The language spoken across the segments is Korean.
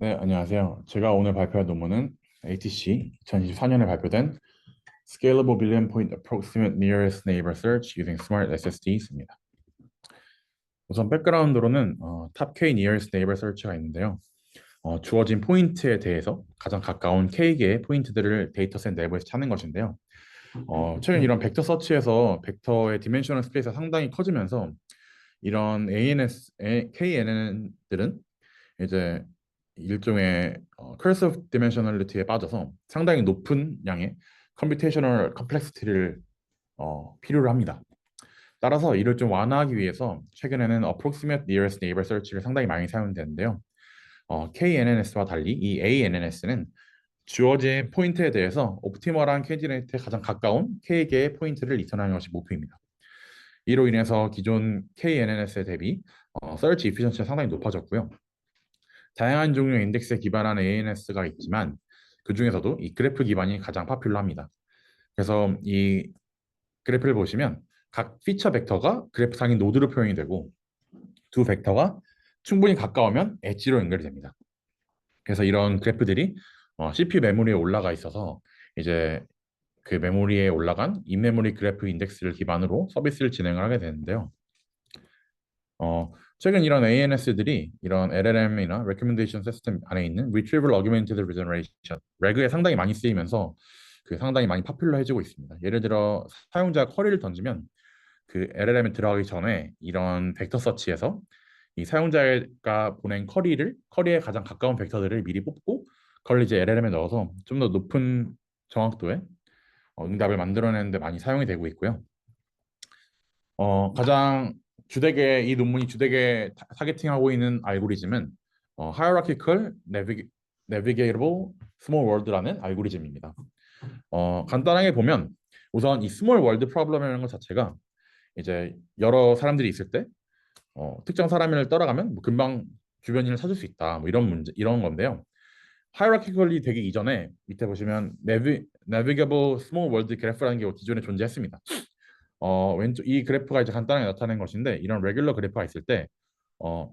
네, 안녕하세요. 제가 오늘 발표할 논문은 ATC 2024년에 발표된 Scalable Billion Point Approximate Nearest Neighbor Search Using Smart SSD입니다. 우선 백그라운드로는 어, Top K Nearest Neighbor Search가 있는데요. 어, 주어진 포인트에 대해서 가장 가까운 K개의 포인트들을 데이터셋 내부에서 찾는 것인데요. 어, 최근 이런 벡터 서치에서 벡터의 디멘셔널 스페이스가 상당히 커지면서 이런 ANS, KNN들은 이제 일종의 어, cursive dimensionality에 빠져서 상당히 높은 양의 컴퓨테이셔널 컴플렉시티를 어, 필요로 합니다. 따라서 이를 좀 완화하기 위해서 최근에는 approximate nearest neighbor search를 상당히 많이 사용되는데요. 어, KNNS와 달리 이 ANNS는 주어진 포인트에 대해서 옵티멀한 캔디데이트에 가장 가까운 K개의 포인트를 리턴하는 것이 목표입니다. 이로 인해서 기존 KNNS에 대비 어, search efficiency가 상당히 높아졌고요. 다양한 종류의 인덱스에 기반한 ANS가 있지만 그 중에서도 이 그래프 기반이 가장 파퓰러합니다. 그래서 이 그래프를 보시면 각 피처 벡터가 그래프상의 노드로 표현이 되고 두 벡터가 충분히 가까우면 엣지로 연결이 됩니다. 그래서 이런 그래프들이 어, CPU 메모리에 올라가 있어서 이제 그 메모리에 올라간 인메모리 그래프 인덱스를 기반으로 서비스를 진행을 하게 되는데요. 어, 최근 이런 ANS들이 이런 LLM이나 Recommendation System 안에 있는 Retrieval Augmented Regeneration, RAG에 상당히 많이 쓰이면서 그 상당히 많이 파퓰러해지고 있습니다. 예를 들어 사용자가 쿼리를 던지면 그 LLM에 들어가기 전에 이런 벡터 서치에서 이 사용자가 보낸 쿼리를 쿼리에 가장 가까운 벡터들을 미리 뽑고 그걸 이제 LLM에 넣어서 좀 더 높은 정확도의 어, 응답을 만들어내는데 많이 사용이 되고 있고요. 어, 가장 주되게 이 논문이 주되게 타- 타겟팅하고 있는 알고리즘은 어, Hierarchical Navig- Navigable Small World라는 알고리즘입니다. 어, 간단하게 보면 우선 이 Small World Problem이라는 것 자체가 이제 여러 사람들이 있을 때 어, 특정 사람을 따라가면 뭐 금방 주변인을 찾을 수 있다 뭐 이런 문제 이런 건데요. 하이라키컬리 되기 이전에 밑에 보시면 Navi, Navigable Small World Graph라는 게 기존에 존재했습니다. 어, 왼쪽 이 그래프가 이제 간단하게 나타낸 것인데 이런 레귤러 그래프가 있을 때 어,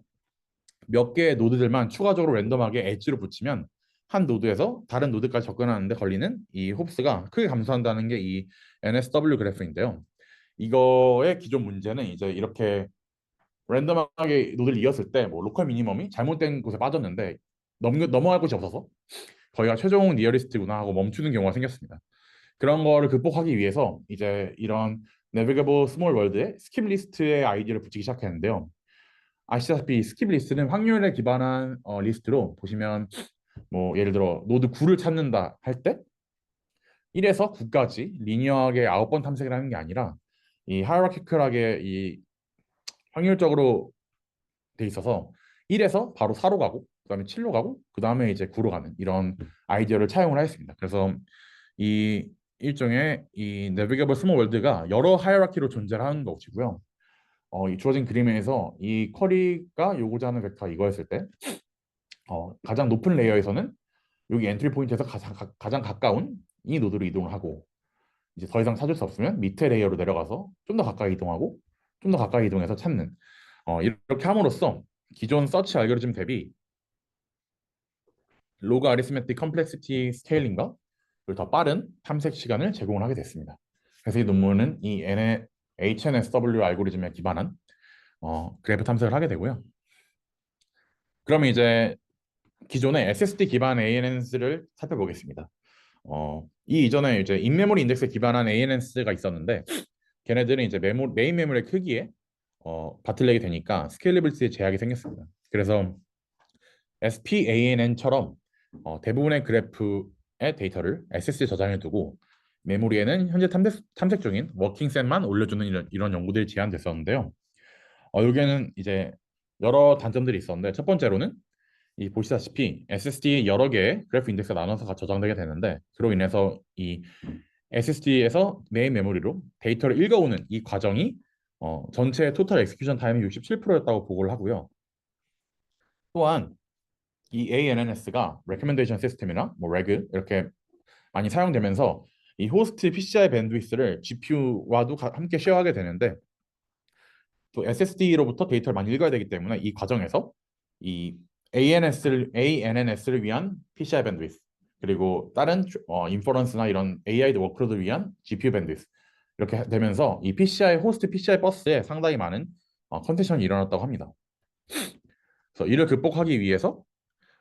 몇 개의 노드들만 추가적으로 랜덤하게 엣지로 붙이면 한 노드에서 다른 노드까지 접근하는데 걸리는 이 홉스가 크게 감소한다는 게 이 NSW 그래프인데요. 이거의 기존 문제는 이제 이렇게 랜덤하게 노드를 이었을 때 뭐 로컬 미니멈이 잘못된 곳에 빠졌는데 넘겨, 넘어갈 곳이 없어서 거기가 최종 니어리스트구나 하고 멈추는 경우가 생겼습니다. 그런 거를 극복하기 위해서 이제 이런 Navigable Small World에 스킵 리스트의 아이디어를 붙이기 시작했는데요. 아시다시피 스킵 리스트는 확률에 기반한 어, 리스트로 보시면 뭐 예를 들어 노드 9를 찾는다 할 때 1에서 9까지 리니어하게 9번 탐색을 하는 게 아니라 이 하이라키컬하게 이 확률적으로 돼 있어서 1에서 바로 4로 가고 그다음에 7로 가고 그다음에 이제 9로 가는 이런 아이디어를 차용을 하였습니다. 그래서 이 일종의 이 Navigable Small World가 여러 하이라키로 존재하는 것이고요. 어, 이 주어진 그림에서 이 쿼리가 요구자 하는 벡터 이거였을 때 어, 가장 높은 레이어에서는 여기 엔트리 포인트에서 가장, 가, 가장 가까운 이 노드로 이동을 하고 이제 더 이상 찾을 수 없으면 밑에 레이어로 내려가서 좀 더 가까이 이동하고 좀 더 가까이 이동해서 찾는 어, 이렇게 함으로써 기존 서치 알고리즘 대비 로그 아리스메틱 컴플렉시티 스케일링과 더 빠른 탐색 시간을 제공을 하게 됐습니다. 그래서 이 논문은 이 HNSW 알고리즘에 기반한 어, 그래프 탐색을 하게 되고요. 그러면 이제 기존의 SSD 기반 ANNS를 살펴보겠습니다. 어, 이 이전에 이제 인메모리 인덱스에 기반한 ANNS가 있었는데 걔네들은 이제 메모, 메인 메모리 크기에 어, 바틀내게 되니까 스케일리빌티에 제약이 생겼습니다. 그래서 SPANN처럼 어, 대부분의 그래프의 데이터를 SSD에 저장해 두고 메모리에는 현재 탐색, 탐색 중인 워킹셋만 올려주는 이런, 이런 연구들이 제안됐었는데요. 어, 여기에는 이제 여러 단점들이 있었는데 첫 번째로는 이 보시다시피 SSD 여러 개의 그래프 인덱스가 나눠서 저장되게 되는데 그로 인해서 이 SSD에서 메인 메모리로 데이터를 읽어오는 이 과정이 어, 전체 토탈 엑스큐션 타임이 67%였다고 보고를 하고요. 또한 이 ANNS가 recommendation 시스템이나 뭐 reg 이렇게 많이 사용되면서 이 호스트 PCI 밴드위스를 GPU와도 가- 함께 쉐어하게 되는데 또 SSD로부터 데이터를 많이 읽어야 되기 때문에 이 과정에서 이 ANS를 ANNS를 위한 PCI 밴드위스 그리고 다른 어, 인퍼런스나 이런 AI 워크로드를 위한 GPU 밴드위스 이렇게 되면서 이 PCI 호스트 PCI 버스에 상당히 많은 어, 컨텐션이 일어났다고 합니다. 그래서 이를 극복하기 위해서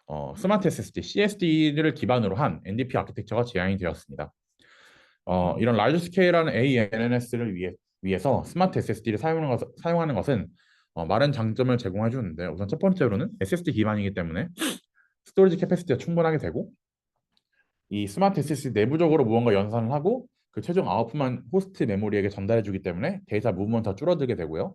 어, 스마트 SSD, CSD를 기반으로 한 NDP 아키텍처가 제안이 되었습니다. 어, 이런 라이즈 스케일한 ANNS를 위해, 위해서 스마트 SSD를 사용하는, 것, 사용하는 것은 어, 많은 장점을 제공해 주는데 우선 첫 번째로는 SSD 기반이기 때문에 스토리지 캐패시티가 충분하게 되고 이 스마트 SSD 내부적으로 무언가 연산을 하고 그 최종 아웃풋만 호스트 메모리에게 전달해 주기 때문에 데이터 무브먼트가 줄어들게 되고요.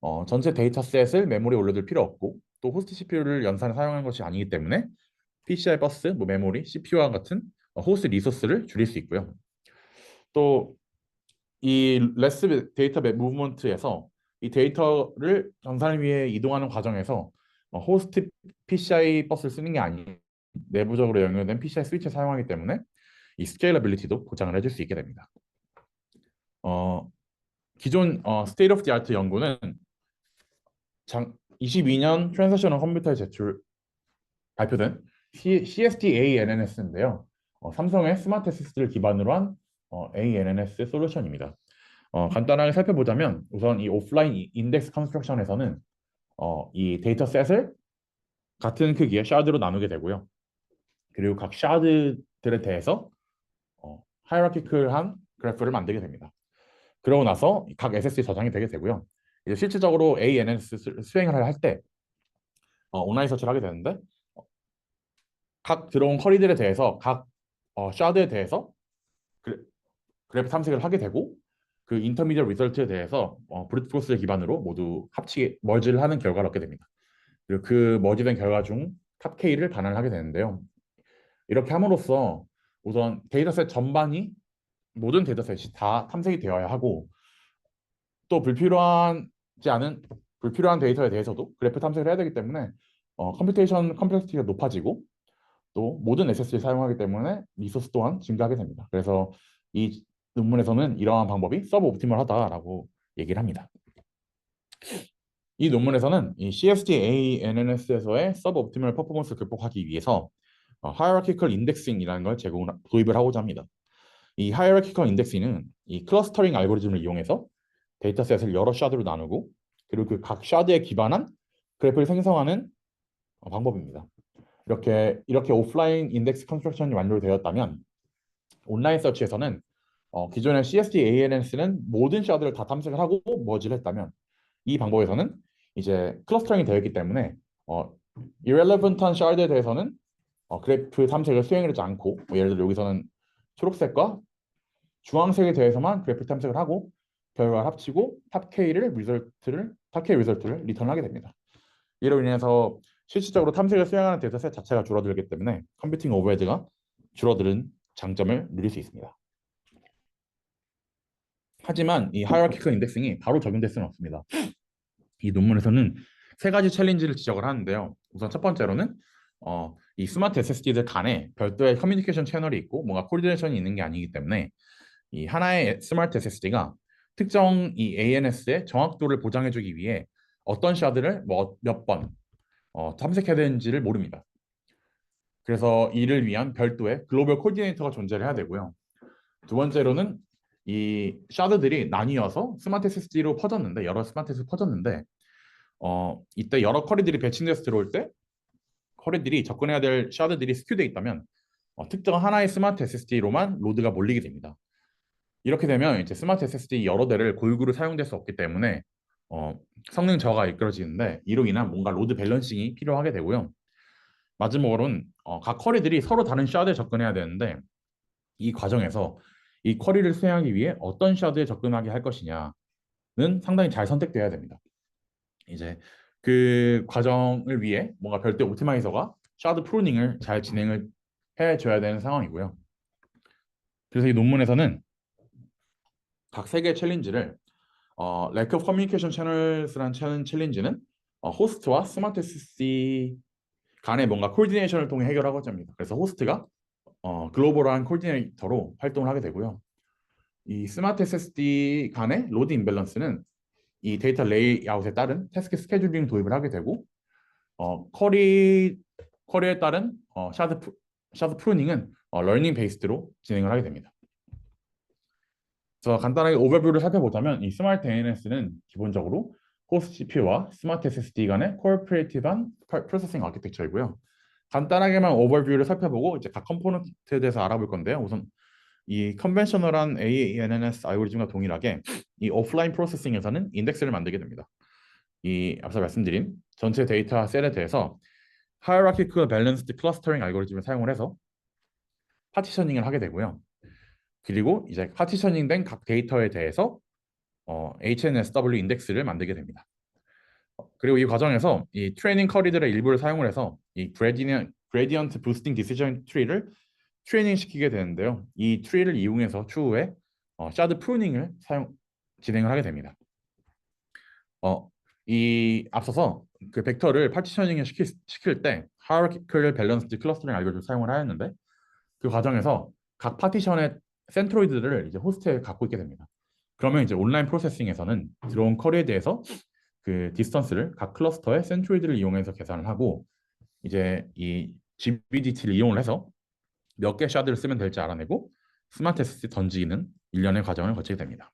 어, 전체 데이터셋을 메모리에 올려둘 필요 없고 또 호스트 CPU를 연산에 사용하는 것이 아니기 때문에 PCI 버스, 뭐 메모리, CPU와 같은 어, 호스트 리소스를 줄일 수 있고요. 또 이 레스 데이터 무브먼트에서 이 데이터를 전산을 위해 이동하는 과정에서 어, 호스트 PCI 버스를 쓰는 게 아니고 내부적으로 연결된 PCI 스위치를 사용하기 때문에 이 스케일러빌리티도 보장을 해줄 수 있게 됩니다. 어, 기존 어, 오브 디 아트 연구는 장, 22년 트랜지셔널 컴퓨터에 제출 발표된 C, CST-ANNS인데요. 어, 삼성의 스마트 SSD를 기반으로 한 어, ANNS 솔루션입니다. 어, 간단하게 살펴보자면 우선 이 오프라인 이- 인덱스 컨스트럭션에서는 어, 이 데이터셋을 같은 크기의 샤드로 나누게 되고요. 그리고 각 샤드들에 대해서 어, 하이라키클한 그래프를 만들게 됩니다. 그러고 나서 각 SSD 저장이 되게 되고요. 실질적으로 ANS 수- 수행을 할때 어, 온라인 서치를 하게 되는데 어, 각 들어온 커리들에 대해서 각 어, 샤드에 대해서 그래, 그래프 탐색을 하게 되고 그 인터미디어 리설트에 대해서 어, 브루트 포스를 기반으로 모두 합치 머지를 하는 결과를 얻게 됩니다. 그리고 그 머지된 결과 중 탑 K를 반환을 하게 되는데요. 이렇게 함으로써 우선 데이터셋 전반이 모든 데이터셋이 다 탐색이 되어야 하고 또 불필요하지 않은 불필요한 데이터에 대해서도 그래프 탐색을 해야 되기 때문에 어, 컴퓨테이션 컴플렉시티가 높아지고 또 모든 SSD를 사용하기 때문에 리소스 또한 증가하게 됩니다. 그래서 이 논문에서는 이러한 방법이 서브 옵티멀하다라고 얘기를 합니다. 이 논문에서는 이 CST ANNS에서의 서브 옵티멀 퍼포먼스를 극복하기 위해서 어, hierarchical indexing이라는 걸 제공 도입을 하고자 합니다. 이 hierarchical indexing은 이 클러스터링 알고리즘을 이용해서 데이터셋을 여러 샤드로 나누고 그리고 그 각 샤드에 기반한 그래프를 생성하는 어, 방법입니다. 이렇게 이렇게 오프라인 인덱스 컨스트럭션이 완료되었다면 온라인 서치에서는 어, 기존의 CST ANNS는 모든 샤드를 다 탐색을 하고 머지를 했다면 이 방법에서는 이제 클러스터링이 되어 있기 때문에 어, irrelevant한 샤드에 대해서는 어, 그래프 탐색을 수행하지 않고 뭐 예를 들어 여기서는 초록색과 주황색에 대해서만 그래프 탐색을 하고 결과를 합치고 탑 K를 리설트를 탑 K 리설트를 리턴하게 됩니다. 이로 인해서 실질적으로 탐색을 수행하는 데이터셋 자체가 줄어들기 때문에 컴퓨팅 오버헤드가 줄어드는 장점을 누릴 수 있습니다. 하지만 이 하이라키컬 인덱싱이 바로 적용될 수는 없습니다. 이 논문에서는 세 가지 챌린지를 지적을 하는데요. 우선 첫 번째로는 어, 이 스마트 SSD들 간에 별도의 커뮤니케이션 채널이 있고 뭔가 코디네이션이 있는 게 아니기 때문에 이 하나의 스마트 SSD가 특정 이 ANS의 정확도를 보장해주기 위해 어떤 샤드를 뭐몇번 어, 탐색해야 되는지를 모릅니다. 그래서 이를 위한 별도의 글로벌 코디네이터가 존재를 해야 되고요. 두 번째로는 이 샤드들이 나뉘어서 스마트 SSD로 퍼졌는데 여러 스마트 SSD 퍼졌는데 어, 이때 여러 커리들이 배치돼서 들어올 때 커리들이 접근해야 될 샤드들이 스큐돼 있다면 어, 특정 하나의 스마트 SSD로만 로드가 몰리게 됩니다. 이렇게 되면 이제 스마트 SSD 여러 대를 골고루 사용될 수 없기 때문에 어, 성능 저하가 이끌어지는데 이로 인한 뭔가 로드 밸런싱이 필요하게 되고요. 마지막으로는 어, 각 커리들이 서로 다른 샤드에 접근해야 되는데 이 과정에서 이 쿼리를 수행하기 위해 어떤 샤드에 접근하게 할 것이냐는 상당히 잘 선택돼야 됩니다. 이제 그 과정을 위해 뭔가 별도 옵티마이저가 샤드 프루닝을 잘 진행을 해줘야 되는 상황이고요. 그래서 이 논문에서는 각 세 개의 챌린지를 어, Lack of Communication Channels라는 챌린지는 어, 호스트와 스마트 SSD 간의 뭔가 코디네이션을 통해 해결하고자 합니다. 그래서 호스트가 어, 글로벌한 코디네이터로 활동을 하게 되고요. 이 스마트 SSD 간의 로드 임밸런스는 이 데이터 레이아웃에 따른 태스크 스케줄링 도입을 하게 되고 어, 커리 커리에 따른 어, 샤드 프, 샤드 프루닝은 어, 러닝 베이스드로 진행을 하게 됩니다. 그래서 간단하게 오버뷰를 살펴보자면 이 스마트 ANS는 기본적으로 호스트 CPU와 스마트 SSD 간의 코어퍼레이티브한 프로세싱 아키텍처이고요. 간단하게만 오버뷰를 살펴보고 이제 각 컴포넌트에 대해서 알아볼 건데요. 우선 이 컨벤셔널한 ANNS 알고리즘과 동일하게 이 오프라인 프로세싱에서는 인덱스를 만들게 됩니다. 이 앞서 말씀드린 전체 데이터 셀에 대해서 hierarchical balanced clustering 알고리즘을 사용을 해서 파티셔닝을 하게 되고요. 그리고 이제 파티셔닝된 각 데이터에 대해서 어, HNSW 인덱스를 만들게 됩니다. 어, 그리고 이 과정에서 이 트레이닝 커리들의 일부를 사용을 해서 이 그레디언, 그레디언트 부스팅 디시전 트리를 트레이닝 시키게 되는데요. 이 트리를 이용해서 추후에 어, 샤드 프루닝을 사용 진행을 하게 됩니다. 어, 이 앞서서 그 벡터를 파티셔닝을 시킬, 시킬 때 hierarchical balanced clustering 알고리즘을 사용을 하였는데 그 과정에서 각 파티션의 센트로이드를 이제 호스트에 갖고 있게 됩니다. 그러면 이제 온라인 프로세싱에서는 들어온 커리에 대해서 그 디스턴스를 각 클러스터의 센트로이드를 이용해서 계산을 하고 이제 이 GBDT를 이용을 해서 몇 개 샤드를 쓰면 될지 알아내고 스마트 SSD 던지는 일련의 과정을 거치게 됩니다.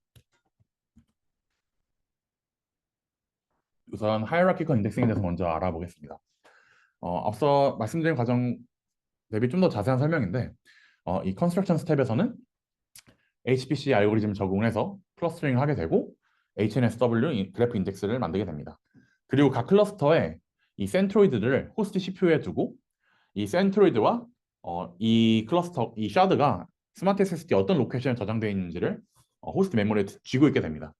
우선 하이라키컬 인덱싱에 대해서 먼저 알아보겠습니다. 어, 앞서 말씀드린 과정 대비 좀 더 자세한 설명인데 어, 이 컨스트럭션 스텝에서는 HPC 알고리즘을 적용해서 클러스터링을 하게 되고 HNSW 그래프 인덱스를 만들게 됩니다. 그리고 각 클러스터에 이 센트로이드를 호스트 CPU에 두고 이 센트로이드와 어, 이 클러스터, 이 샤드가 스마트 SSD 어떤 로케이션에 저장되어 있는지를 어, 호스트 메모리에 쥐고 있게 됩니다.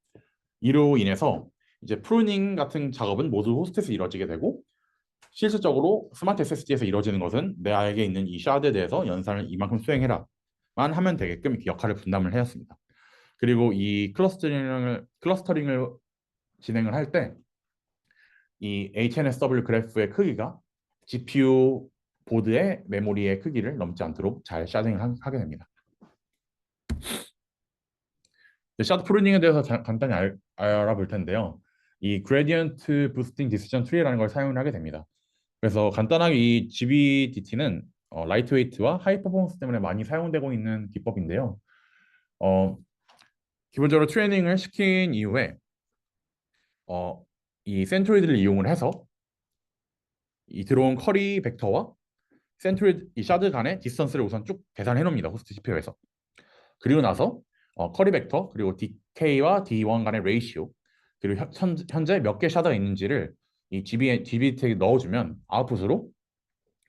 이로 인해서 이제 프루닝 같은 작업은 모두 호스트에서 이루어지게 되고 실질적으로 스마트 SSD에서 이루어지는 것은 내에게 있는 이 샤드에 대해서 연산을 이만큼 수행해라만 하면 되게끔 역할을 분담을 해왔습니다. 그리고 이 클러스터링을 클러스터링을 진행을 할 때 이 HNSW 그래프의 크기가 GPU 보드의 메모리의 크기를 넘지 않도록 잘 샤딩을 하- 하게 됩니다. 샤드 프루닝에 대해서 자- 간단히 알, 알아볼 텐데요. 이 그레디언트 부스팅 디시전 트리라는 걸 사용을 하게 됩니다. 그래서 간단하게 이 GBDT는 어, 라이트웨이트와 하이 퍼포먼스 때문에 많이 사용되고 있는 기법인데요. 어, 기본적으로 트레이닝을 시킨 이후에 어, 이 센트로이드를 이용을 해서 이 들어온 커리 벡터와 센트로이드 이 샤드 간의 디스턴스를 우선 쭉 계산해 놓습니다. 호스트 CPU에서. 그리고 나서 어, 커리 벡터 그리고 DK와 D1 간의 레이시오 그리고 현, 현재 몇 개 샤드가 있는지를 이 GB, GBT에 넣어주면 아웃풋으로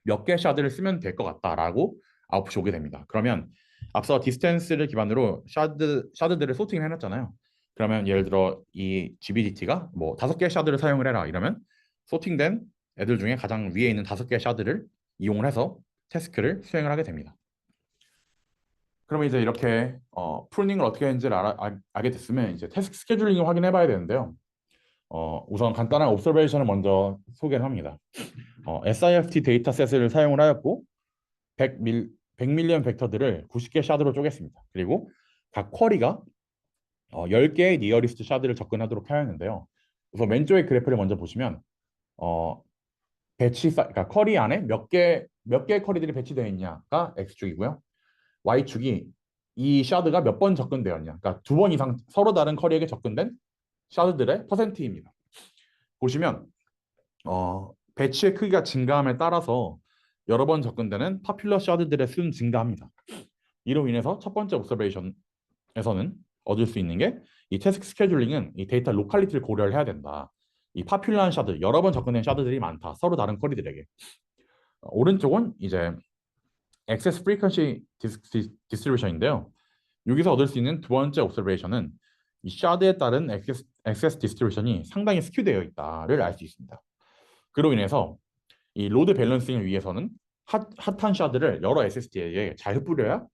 몇 개 샤드를 쓰면 될 것 같다라고 아웃풋이 오게 됩니다. 그러면 앞서 디스턴스를 기반으로 샤드 샤드들을 소팅을 해놨잖아요. 그러면 예를 들어 이 GBDT가 뭐 다섯 개 샤드를 사용을 해라 이러면 소팅된 애들 중에 가장 위에 있는 다섯 개의 샤드를 이용을 해서 태스크를 수행을 하게 됩니다. 그러면 이제 이렇게 어, 프루닝을 어떻게 했는지를 알아, 알, 알게 됐으면 이제 태스크 스케줄링을 확인해 봐야 되는데요. 어, 우선 간단한 옵서베이션을 먼저 소개를 합니다. 어, SIFT 데이터셋을 사용을 하였고 100, 밀, 100밀리언 벡터들을 90개 샤드로 쪼갰습니다. 그리고 각 쿼리가 어, 10개의 니어리스트 샤드를 접근하도록 하였는데요. 우선 왼쪽의 그래프를 먼저 보시면 어, 배치 사, 그러니까 쿼리 안에 몇 개 몇 개의 쿼리들이 배치되어 있냐가 x축이고요. y축이 이 샤드가 몇 번 접근되었냐. 그러니까 두 번 이상 서로 다른 쿼리에게 접근된 샤드들의 퍼센트입니다. 보시면 어, 배치의 크기가 증가함에 따라서 여러 번 접근되는 파퓰러 샤드들의 수는 증가합니다. 이로 인해서 첫 번째 옵서베이션에서는 얻을 수 있는 게 이 태스크 스케줄링은 이 데이터 로컬리티를 고려를 해야 된다. 이 파퓰러한 샤드, 여러 번 접근된 샤드들이 많다. 서로 다른 쿼리들에게. 어, 오른쪽은 이제 액세스 프리퀀시 디스트리뷰션인데요. 여기서 얻을 수 있는 두 번째 옵서베이션은 이 샤드에 따른 액세스, 액세스 디스트리뷰션이 상당히 스큐되어 있다를 알 수 있습니다. 그로 인해서 이 로드 밸런싱을 위해서는 핫, 핫한 샤드를 여러 SSD에게 잘 흩뿌려야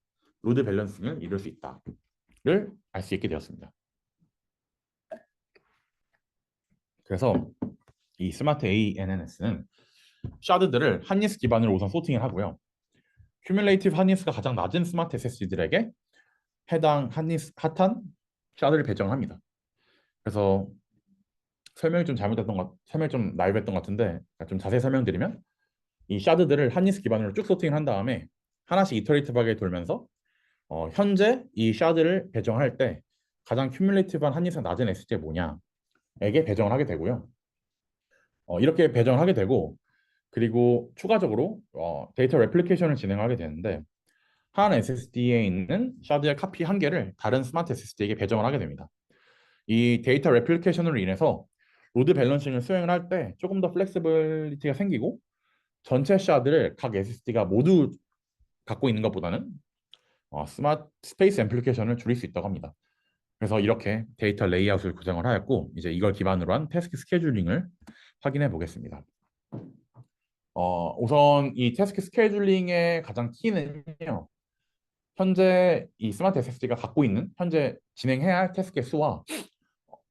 로드 밸런싱을 이룰 수 있다를 알 수 있게 되었습니다. 그래서 이 스마트 ANNS는 샤드들을 한니스 기반으로 우선 소팅을 하고요. 큐뮬레이티브 한니스가 가장 낮은 스마트 SSD들에게 해당 한니스 핫한 샤드를 배정합니다. 그래서 설명이 좀 잘못됐던 것, 설명 좀 나이브했던 것 같은데 좀 자세히 설명드리면 이 샤드들을 한니스 기반으로 쭉 소팅을 한 다음에 하나씩 이터레이티브하게 돌면서 어, 현재 이 샤드를 배정할 때 가장 큐뮬레이티브한 한니스가 낮은 ST가 뭐냐에게 배정을 하게 되고요. 어, 이렇게 배정을 하게 되고 그리고 추가적으로 어, 데이터 레플리케이션을 진행하게 되는데 한 SSD에 있는 샤드의 카피 한 개를 다른 스마트 SSD에게 배정을 하게 됩니다. 이 데이터 레플리케이션으로 인해서 로드 밸런싱을 수행을 할 때 조금 더 플렉시빌리티가 생기고 전체 샤드를 각 SSD가 모두 갖고 있는 것보다는 어, 스마트 스페이스 앰플리케이션을 줄일 수 있다고 합니다. 그래서 이렇게 데이터 레이아웃을 구성을 하였고 이제 이걸 기반으로 한 태스크 스케줄링을 확인해 보겠습니다. 어, 우선 이 태스크 스케줄링의 가장 키는요. 현재 이 스마트 SSD가 갖고 있는 현재 진행해야 할 태스크의 수와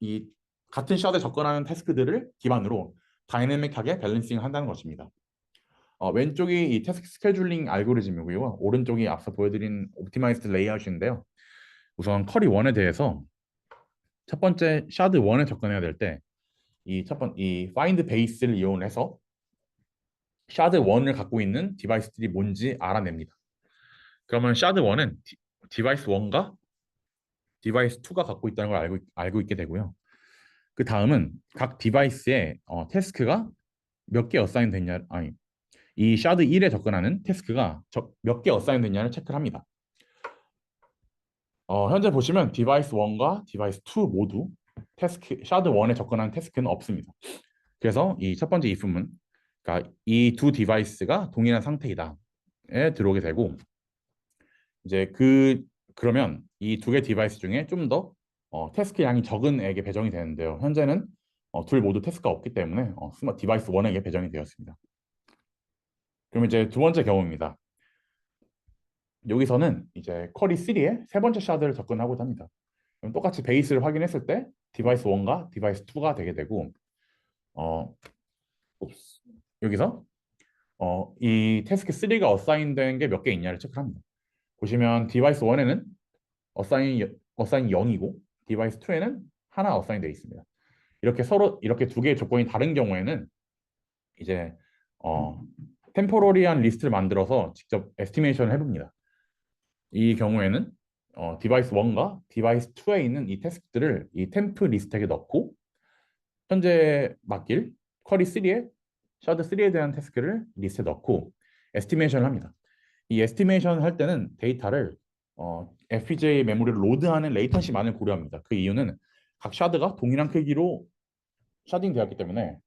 이 같은 샷에 접근하는 태스크들을 기반으로 다이내믹하게 밸런싱을 한다는 것입니다. 어, 왼쪽이 이 태스크 스케줄링 알고리즘이고요. 오른쪽이 앞서 보여드린 옵티마이즈드 레이아웃인데요. 우선 커리 1에 대해서 첫 번째 샤드 1에 접근해야 될 때 이 첫번 이 find base를 이용해서 샤드 1을 갖고 있는 디바이스들이 뭔지 알아냅니다. 그러면 샤드 1은 디, 디바이스 1과 디바이스 2가 갖고 있다는 걸 알고, 알고 있게 되고요. 그 다음은 각 디바이스에 어, 태스크가 몇 개 어사인 됐냐, 아니 이 샤드 1에 접근하는 태스크가 몇 개 어사인 됐냐를 체크를 합니다. 어, 현재 보시면 디바이스 1과 디바이스 2 모두 태스크 샤드 1에 접근하는 태스크는 없습니다. 그래서 이 첫 번째 if문 그러니까 이 두 디바이스가 동일한 상태이다에 들어오게 되고 이제 그 그러면 이 두 개 디바이스 중에 좀더 어, 태스크 양이 적은 액에 배정이 되는데요. 현재는 어, 둘 모두 태스크가 없기 때문에 어, 스마 디바이스 1에게 배정이 되었습니다. 그럼 이제 두 번째 경우입니다. 여기서는 이제 쿼리 3의 세 번째 샤드를 접근하고자 합니다. 그럼 똑같이 베이스를 확인했을 때 디바이스 1과 디바이스 2가 되게 되고 어, 여기서 어, 이 태스크 3가 어사인된 게 몇 개 있냐를 체크합니다. 보시면 디바이스 1에는 어사인 어사인 0이고 디바이스 2에는 하나 어사인 되어 있습니다. 이렇게 서로 이렇게 두 개의 조건이 다른 경우에는 이제 어, 템포러리한 리스트를 만들어서 직접 에스티메이션을 해봅니다. 이 경우에는 어, 디바이스 1과 디바이스 2에 있는 이 태스크들을 이 템프 리스트에 넣고 현재 맡길 쿼리 3에 샤드 3에 대한 태스크를 리스트에 넣고 에스티메이션을 합니다. 이 에스티메이션 할 때는 데이터를 어, FPGA 메모리를 로드하는 레이턴시만을 고려합니다. 그 이유는 각 샤드가 동일한 크기로 샤딩 되었기 때문에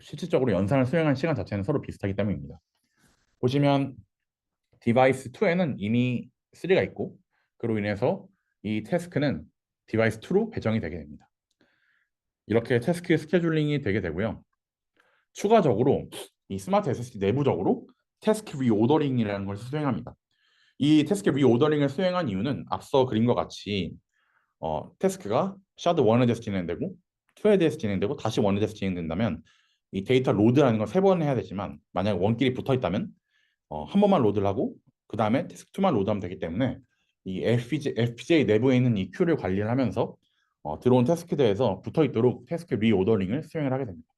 실질적으로 연산을 수행한 시간 자체는 서로 비슷하기 때문입니다. 보시면 디바이스 2에는 이미 3가 있고 그로 인해서 이 태스크는 디바이스 2로 배정이 되게 됩니다. 이렇게 태스크 스케줄링이 되게 되고요. 추가적으로 이 스마트 SSD 내부적으로 태스크 리오더링이라는 걸 수행합니다. 이 태스크 리오더링을 수행한 이유는 앞서 그림과 같이 어, 태스크가 샤드 1에 대해서 진행되고 2에 대해서 진행되고 다시 1에 대해서 진행된다면 이 데이터 로드라는 걸세번 해야 되지만 만약 원끼리 붙어 있다면 어, 한 번만 로드를 하고 그 다음에 태스크 2만 로드하면 되기 때문에 이 FPGA, FPGA 내부에 있는 이 큐를 관리를 하면서 어, 들어온 태스크대에서 붙어 있도록 태스크 리오더링을 수행을 하게 됩니다.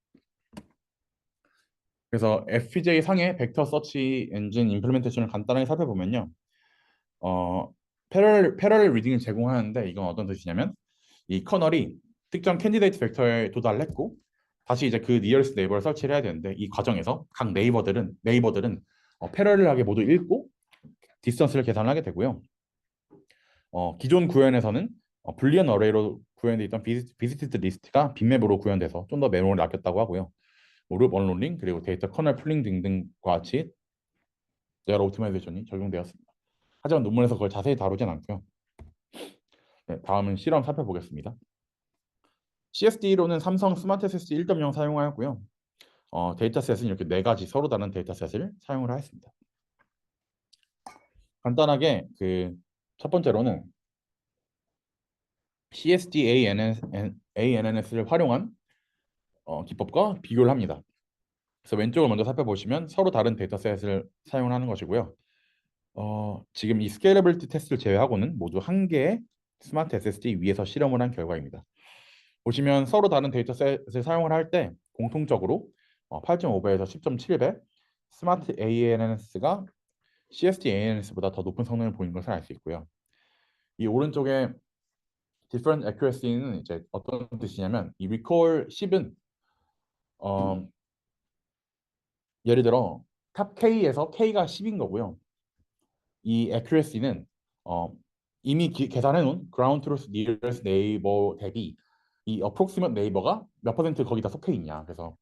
그래서 FPGA 상의 벡터 서치 엔진 임플리멘테이션을 간단하게 살펴보면요. 어, 패럴 패럴 리딩을 제공하는데 이건 어떤 뜻이냐면 이 커널이 특정 캔디데이트 벡터에 도달을 했고 다시 이제 그 니어리스트 네이버를 설치를 해야 되는데 이 과정에서 각 네이버들은 네이버들은 어, 패럴을하게 모두 읽고 디스턴스를 계산하게 되고요. 어, 기존 구현에서는 어, 불리언 어레이로 구현되어 있던 비스티드 리스트가 빅맵으로 구현돼서 좀 더 메모리를 아꼈다고 하고요. 룹 언롤링 그리고 데이터 커널 풀링 등등과 같이 여러 오토마이제이션이 적용되었습니다. 하지만 논문에서 그걸 자세히 다루진 않고요. 네, 다음은 실험 살펴보겠습니다. CSD로는 삼성 스마트 SSD 1.0 사용하였고요. 어, 데이터셋은 이렇게 네 가지 서로 다른 데이터셋을 사용을 하였습니다. 간단하게 그 첫 번째로는 CSD ANNS를 활용한 어, 기법과 비교를 합니다. 그래서 왼쪽을 먼저 살펴보시면 서로 다른 데이터셋을 사용하는 것이고요. 어, 지금 이 스케일러빌티 테스트를 제외하고는 모두 한 개의 스마트 SSD 위에서 실험을 한 결과입니다. 보시면 서로 다른 데이터셋을 사용을 할 때 공통적으로 어, 8.5배에서 10.7배 스마트 ANS가 CST ANS보다 더 높은 성능을 보이는 것을 알 수 있고요. 이 오른쪽에 different accuracy는 이제 어떤 뜻이냐면 이 recall 10은 어, 예를 들어 탑 K에서 K가 10인 거고요. 이 accuracy는 어, 이미 기, 계산해 놓은 ground truth nearest neighbor 대비 이 approximate neighbor가 몇 퍼센트 거기다 속해 있냐. 그래서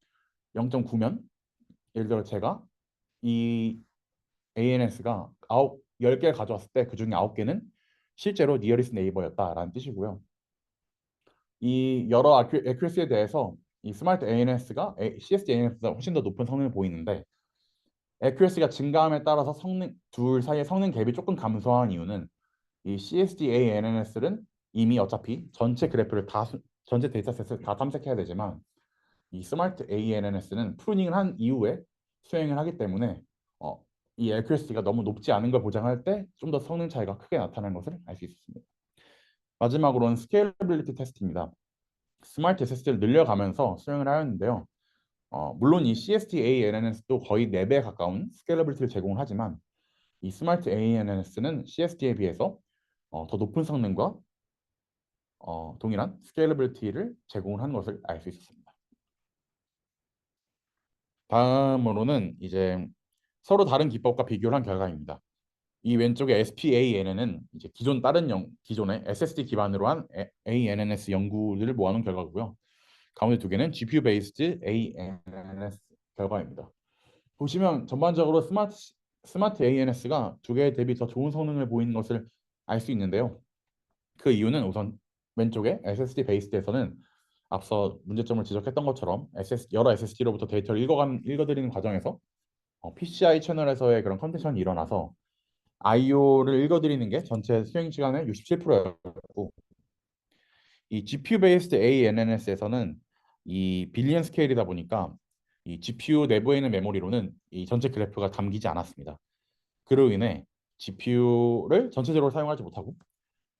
0.9면 예를 들어 제가 이 ANS가 9, 10개를 가져왔을 때 그 중에 9개는 실제로 nearest neighbor였다라는 뜻이고요. 이 여러 accuracy에 대해서 이 스마트 ANS가 CST ANS보다 훨씬 더 높은 성능을 보이는데 accuracy가 증가함에 따라서 성능 둘 사이의 성능 갭이 조금 감소한 이유는 이 CST ANS는 이미 어차피 전체 그래프를 다 수- 전체 데이터셋을 다 탐색해야 되지만 이 스마트 ANS는 프루닝을 한 이후에 수행을 하기 때문에 어, 이 accuracy가 너무 높지 않은 걸 보장할 때 좀 더 성능 차이가 크게 나타나는 것을 알 수 있습니다. 마지막으로는 스케일러빌리티 테스트입니다. 스마트 SSD를 늘려가면서 수행을 하였는데요. 어, 물론 이 CST ANNS도 거의 4배에 가까운 스케일러빌리티를 제공을 하지만 이 스마트 ANNS는 CST에 비해서 어, 더 높은 성능과 어, 동일한 스케일러빌리티를 제공을 하는 것을 알 수 있습니다. 다음으로는 이제 서로 다른 기법과 비교를 한 결과입니다. 이 왼쪽의 SPANN은 이제 기존 다른 영, 기존의 SSD 기반으로 한 ANNS 연구를 모아놓은 결과고요. 가운데 두 개는 GPU 베이스드 ANNS 결과입니다. 보시면 전반적으로 스마트 스마트 ANS가 두개 대비 더 좋은 성능을 보이는 것을 알 수 있는데요. 그 이유는 우선 왼쪽에 SSD 베이스드에서는 앞서 문제점을 지적했던 것처럼 SS, 여러 SSD로부터 데이터를 읽어간, 읽어드리는 과정에서 어, PCI 채널에서의 그런 컨디션이 일어나서 I/O를 읽어드리는 게 전체 수행 시간의 67%였고 이 GPU 베이스드 ANNS에서는 이 빌리언 스케일이다 보니까 이 GPU 내부에 있는 메모리로는 이 전체 그래프가 담기지 않았습니다. 그로 인해 GPU를 전체적으로 사용하지 못하고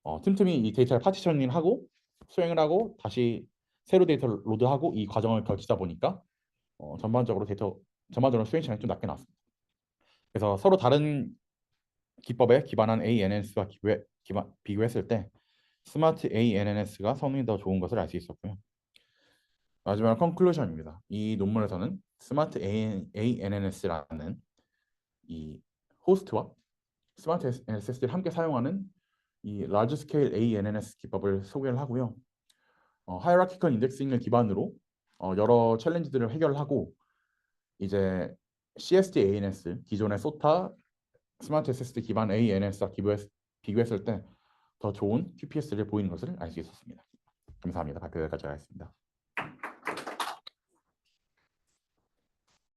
어, 틈틈이 이 데이터를 파티셔닝 하고 수행을 하고 다시 새로 데이터를 로드하고 이 과정을 거치다 보니까 어, 전반적으로 데이터 전반적으로 수행 시간이 좀 낮게 나왔습니다. 그래서 서로 다른 기법에 기반한 ANNS와 기회, 기반, 비교했을 때 스마트 ANNS가 성능이 더 좋은 것을 알 수 있었고요. 마지막 컨클루션입니다. 이 논문에서는 스마트 ANNS라는 이 호스트와 스마트 SSD를 함께 사용하는 이 large scale ANNS 기법을 소개를 하고요. 어, hierarchical indexing을 기반으로 어, 여러 챌린지들을 해결하고 이제 CSD ANS 기존의 SOTA 스마트 SSD 기반 ANS와 비교했, 비교했을 때 더 좋은 QPS를 보이는 것을 알 수 있었습니다. 감사합니다. 발표 여기까지 하겠습니다.